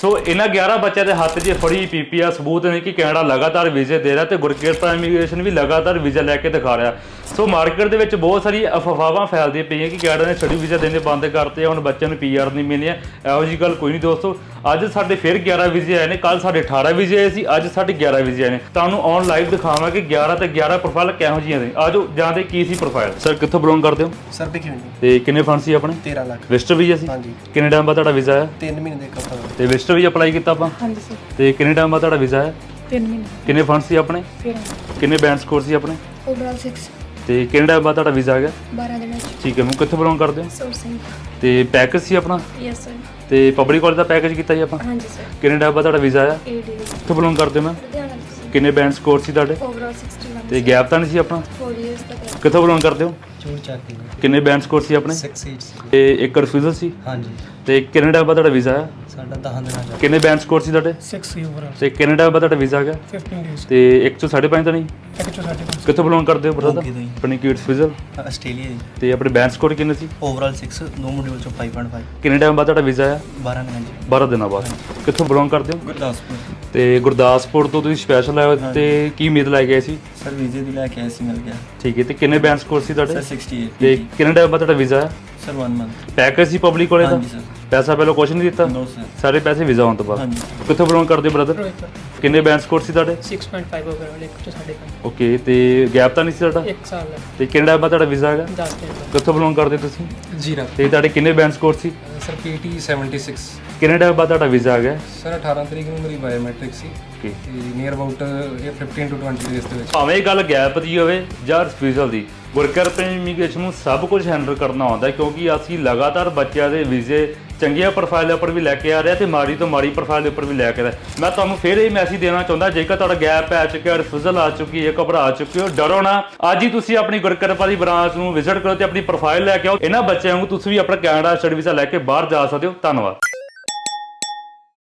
ਸੋ ਇਹਨਾਂ 11 ਬੱਚਿਆਂ ਦੇ ਹੱਥ 'ਚ ਫੜੀ ਪੀਪੀਆ ਸਬੂਤ ਨੇ ਕਿ ਕੈਨੇਡਾ ਲਗਾਤਾਰ ਵੀਜ਼ੇ ਦੇ ਰਿਹਾ ਤੇ ਗੁਰਕਿਰਤ ਇਮੀਗ੍ਰੇਸ਼ਨ ਵੀ ਲਗਾਤਾਰ ਵੀਜ਼ਾ ਲੈ ਕੇ ਦਿਖਾ ਰਿਹਾ। ਸੋ ਮਾਰਕੀਟ ਦੇ ਵਿੱਚ ਬਹੁਤ ਸਾਰੀ ਅਫਵਾਹਾਂ ਫੈਲਦੀਆਂ ਪਈਆਂ ਕਿ ਕੈਨੇਡਾ ਨੇ ਸਟੱਡੀ ਵੀਜ਼ਾ ਦੇਣੇ ਬੰਦ ਕਰਤੇ ਹੁਣ ਬੱਚਿਆਂ ਨੂੰ ਪੀਆਰ ਨਹੀਂ ਮਿਲਿਆ ਇਹੋ ਜੀ ਗੱਲ ਕੋਈ ਨਹੀਂ ਦੋਸਤੋ। ਅੱਜ ਸਾਡੇ ਫਿਰ 11 ਵੀਜ਼ੇ ਆਏ ਨੇ। ਕੱਲ ਸਾਡੇ 18 ਵੀਜ਼ੇ ਆਏ ਸੀ। ਅੱਜ ਸਾਡੇ 11 ਵੀਜ਼ੇ ਆਏ ਨੇ। ਤੁਹਾਨੂੰ ਔਨ ਲਾਈਵ ਦਿਖਾਵਾਂਗੇ 11 ਤੇ 11 ਪ੍ਰੋਫਾਈਲ ਕਿਹੋ ਜਿਹੀਆਂ ਨੇ। ਆਜੋ ਜਾਂਦੇ ਕੀ ਸੀ ਪ੍ਰੋਫਾਈਲ ਸਰ ਕਿੱਥੋਂ ਬਿਲੋਂਗ ਕਰਦੇ ਹੋ? ਸਰ ਨਹੀਂ ਤੇ ਕਿੰਨੇ ਫੰਡ ਸੀ ਆਪਣੇ? 13 ਲੱਖ। ਵਿਜ਼ਟਰ ਵੀਜ਼ਾ ਸੀ? ਹਾਂਜੀ। ਕਿੰਨੇ ਟਾਈਮ ਬਾਅਦ ਤੁਹਾਡਾ ਵੀਜ਼ਾ ਆਇਆ? 3 ਮਹੀਨੇ ਦੇ ਕਪੜਾ ਤੇ ਵਿਜ਼ਟਰ ਵੀ ਅਪਲਾਈ ਕੀਤਾ ਆਪਾਂ? ਹਾਂਜੀ ਸਰ ਤੇ ਕਿੰਨੇ ਟਾਈਮ ਬਾਅਦ ਤੁਹਾਡਾ ਵੀਜ਼ਾ ਆਇਆ ਤਿੰਨ ਮਹੀਨੇ। ਕਿੰਨੇ ਫੰਡ ਸੀ ਆਪਣੇ? ਫਿਰ ਕਿੰਨੇ ਬੈਂਡ ਸਕੋਰ ਸੀ ਆਪਣੇ? ਓਵਰਆਲ 6 ਤੇ ਕਿੰਨੇ ਟਾਈਮ ਬਾਅਦ ਤੁਹਾਡਾ ਵੀਜ਼ਾ ਆ ਗਿਆ? 12 ਦਿਨਾਂ ਚ। ਠੀਕ ਹੈ ਮੈਂ ਕਿੱਥੋਂ ਬਿਲੋਂਗ ਕਰਦੇ ਹੋ? ਸੋਰਸਿੰਗ ਤੇ ਪੈਕੇਜ ਸੀ ਆਪਣਾ? ਯੈਸ ਸਰ ਤੇ ਪਬਲਿਕ ਕਾਲਜ ਦਾ ਪੈਕੇਜ ਕੀਤਾ ਜੀ ਆਪਾਂ? ਹਾਂਜੀ ਸਰ ਕਿੰਨੇ ਟਾਈਮ ਬਾਅਦ ਤੁਹਾਡਾ ਵੀਜ਼ਾ ਆਇਆ? ਏਡੀ ਕਿੱਥੋਂ ਬਿਲੋਂਗ ਕਰਦੇ ਮੈਂ ਲੁਧਿਆਣਾ ਕਿੰਨੇ ਬੈਂਡ ਸਕੋਰ ਸੀ ਤੁਹਾਡੇ? ਓਵਰਆਲ 61 ਤੇ ਗੈਪ ਤਾਂ ਨਹੀਂ ਸੀ ਆਪਣਾ? 4 ਇਅਰਸ ਤੱਕ ਕਿੱਥੋਂ ਬਿਲੋਂਗ ਕਰਦੇ ਹੋ? ਚੱਕ ਕਿੰਨੇ ਬੈਂਡ ਸਕੋਰ ਸੀ ਆਪਣੇ? 6 8 ਤੇ ਇੱਕ ਰਿਫਿਊਜ਼ਲ ਸੀ? ਹਾਂਜੀ। ਤੇ ਕਿੰਨੇ ਟਾਈਮ ਬਾਅਦ ਤੁਹਾਡਾ ਵੀਜ਼ਾ ਆਇਆ? ਸਾਡਾ 10 ਦਿਨਾਂ ਦਾ। ਕਿੰਨੇ ਬੈਂਡ ਸਕੋਰ ਸੀ ਤੁਹਾਡੇ? 6 ਓਵਰਆਲ ਤੇ ਕਿੰਨੇ ਟਾਈਮ ਬਾਅਦ ਤੁਹਾਡਾ ਵੀਜ਼ਾ ਆ ਗਿਆ? 15 ਡੇਜ਼ ਤੇ ਇੱਕ ਚੋਂ 5.5 ਤਾਂ ਨਹੀਂ? ਇੱਕ ਚੋ ਸਾਡੇ ਕਿੱਥੋਂ ਬਿਲੋਂਗ ਕਰਦੇ ਹੋ ਬ੍ਰਦਰ ਮੋਗੇ ਤੋਂ ਹੀ। ਆਪਣੀ ਕਿਊਟ ਫਿਜ਼ਲ ਆਸਟ੍ਰੇਲੀਆ ਦੀ ਤੇ ਆਪਣੇ ਬੈਂਡ ਸਕੋਰ ਕਿੰਨੇ ਸੀ? ਓਵਰਆਲ 6 ਨੋ ਮੋਡਿਊਲ ਚੋਂ 5.5 ਕਿੰਨੇ ਟਾਈਮ ਬਾਅਦ ਤੁਹਾਡਾ ਵੀਜ਼ਾ ਆਇਆ? 12 ਦਿਨਾਂ ਜੀ। 12 ਦਿਨਾਂ ਬਾਅਦ। ਕਿੱਥੋਂ ਬਿਲੋਂਗ ਕਰਦੇ ਹੋ? ਗੁਰਦਾਸਪੁਰ। ਤੇ ਗੁਰਦਾਸਪੁਰ ਤੋਂ ਤੁਸੀਂ ਸਪੈਸ਼ਲ ਆਏ ਹੋ ਤੇ ਕੀ ਉਮੀਦ ਲੈ ਕੇ ਆਏ ਸੀ? ਸਰ ਵੀਜ਼ੇ ਦੀ ਲੈ ਕੇ ਆਏ ਸੀ ਮਿਲ ਗਿਆ। ਠੀਕ ਹੈ ਤੇ ਕਿੰਨੇ ਬੈਂਡ ਸਕੋਰ ਸੀ ਤੁਹਾਡੇ? ਸਰ 68 ਤੇ ਕਿੰਨੇ ਟਾਈਮ ਬਾਅਦ ਤੁਹਾਡਾ ਵੀਜ਼ਾ ਆਇਆ? ਸਰ 1 ਮੰਥ ਪੈਕੇਜ ਸੀ ਪਬਲਿਕ ਕੋਲੇ ਦਾ ਹਾਂਜੀ ਸਰ। ਪੈਸਾ ਪਹਿਲਾਂ ਕੁਝ ਨਹੀਂ ਦਿੱਤਾ? ਨੋ ਸਰ ਸਾਰੇ ਪੈਸੇ ਵੀਜ਼ਾ ਆਉਣ ਤੋਂ ਬਾਅਦ? ਹਾਂਜੀ। ਕਿੱਥੋਂ ਬਿਲੋਂਗ ਕਰਦੇ ਹੋ ਬ੍ਰਦਰ ਕਿੰਨੇ ਬੈਂਡ ਸਕੋਰ ਸੀ ਤੁਹਾਡੇ? 6.5 ਓਵਰਆਲ ਇੱਕ ਤੋਂ ਸਾਡੇ ਪੰਜ। ਓਕੇ ਤੇ ਗੈਪ ਤਾਂ ਨਹੀਂ ਸੀ ਤੁਹਾਡਾ? ਇੱਕ ਸਾਲ ਹੈ। ਤੇ ਕਿੰਨੇ ਟਾਈਮ ਬਾਅਦ ਤੁਹਾਡਾ ਵੀਜ਼ਾ ਹੈਗਾ? 10 ਦਿਨ ਦਾ ਕਿੱਥੋਂ ਬਿਲੋਂਗ ਕਰਦੇ ਤੁਸੀਂ? ਜੀਰਾ। ਤੇ ਤੁਹਾਡੇ ਕਿੰਨੇ ਬੈਂਡ ਸਕੋਰ ਸੀ? ਸਰ ਪੀਟੀ 76 ਕਿੰਨੇ ਟਾਈਮ ਬਾਅਦ ਤੁਹਾਡਾ ਵੀਜ਼ਾ ਆ ਗਿਆ? ਸਰ 18 ਤਰੀਕ ਨੂੰ ਮੇਰੀ ਬਾਇਓਮੈਟ੍ਰਿਕ ਸੀ। ਤੇ ਨੀਅਰ ਅਬਾਊਟ ਇਹ 15 ਟੂ 20 ਡੇਜ਼ ਦੇ ਵਿੱਚ। ਭਾਵੇਂ ਇਹ ਗੱਲ ਗੈਪ ਦੀ ਹੋਵੇ ਜਾਂ ਰਿਫਿਊਜ਼ਲ ਦੀ ਵਰਕਰ ਇਮੀਗ੍ਰੇਸ਼ਨ ਨੂੰ ਸਭ ਕੁਝ ਹੈਂਡਲ ਕਰਨਾ ਆਉਂਦਾ ਹੈ ਕਿਉਂਕਿ ਅਸੀਂ ਲਗਾਤਾਰ ਬੱਚਿਆਂ ਦੇ ਵੀਜ਼ੇ ਚੰਗੀਆਂ ਪ੍ਰੋਫਾਈਲ ਉੱਪਰ ਵੀ ਲੈ ਕੇ ਆ ਰਹੇ ਹਾਂ ਤੇ ਮਾੜੀ ਤੋਂ ਮਾੜੀ ਪ੍ਰੋਫਾਈਲ ਉੱਪਰ ਵੀ ਲੈ ਕੇ ਆ ਰਹੇ ਹਾਂ। ਮੈਂ ਤੁਹਾਨੂੰ ਫਿਰ ਇਹ ਮੈਸੇਜ ਦੇਣਾ ਚਾਹੁੰਦਾ ਜੇਕਰ ਤੁਹਾਡਾ ਗੈਪ ਪੈ ਚੁੱਕਿਆ ਰਿਫਿਊਜ਼ਲ ਆ ਚੁੱਕੀ ਹੈ ਘਬਰਾ ਚੁੱਕੇ ਹੋ ਡਰੋ ਨਾ। ਅੱਜ ਹੀ ਤੁਸੀਂ ਆਪਣੀ ਗੁਰਕਿਰਪਾ ਦੀ ਬ੍ਰਾਂਚ ਨੂੰ ਵਿਜ਼ਿਟ ਕਰੋ ਤੇ ਆਪਣੀ ਪ੍ਰੋਫਾਈਲ ਲੈ ਕੇ ਆਓ। ਇਹਨਾਂ ਬੱਚਿਆਂ ਨੂੰ ਤੁਸੀਂ ਵੀ ਆਪਣਾ ਕੈਨੇਡਾ ਸਟੱਡੀ ਵੀਜ਼ਾ ਲੈ ਕੇ ਬਾਹਰ ਜਾ ਸਕਦੇ ਹੋ। ਧੰਨਵਾਦ।